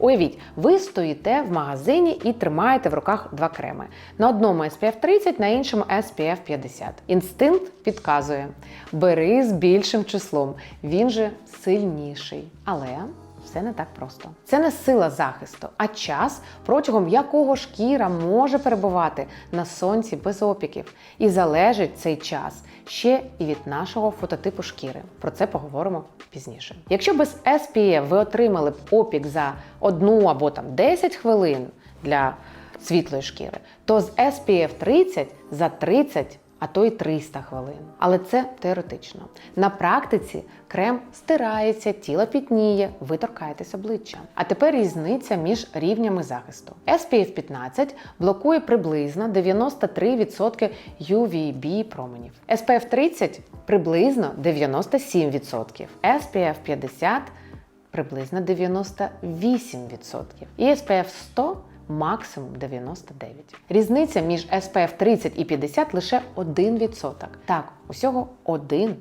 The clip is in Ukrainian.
Уявіть, ви стоїте в магазині і тримаєте в руках два креми. На одному SPF 30, на іншому SPF 50. Інстинкт підказує: бери з більшим числом, він же сильніший. Але все не так просто. Це не сила захисту, а час, протягом якого шкіра може перебувати на сонці без опіків. І залежить цей час ще і від нашого фототипу шкіри. Про це поговоримо пізніше. Якщо без SPF ви отримали б опік за одну або там 10 хвилин для світлої шкіри, то з SPF 30 за 30 а то й 300 хвилин. Але це теоретично. На практиці крем стирається, тіло пітніє, ви торкаєтесь обличчя. А тепер різниця між рівнями захисту. SPF 15 блокує приблизно 93% UVB променів. SPF 30 приблизно 97%. SPF 50 приблизно 98%. І SPF 100 максимум 99. Різниця між SPF 30 і 50 лише 1%. Так, усього 1%.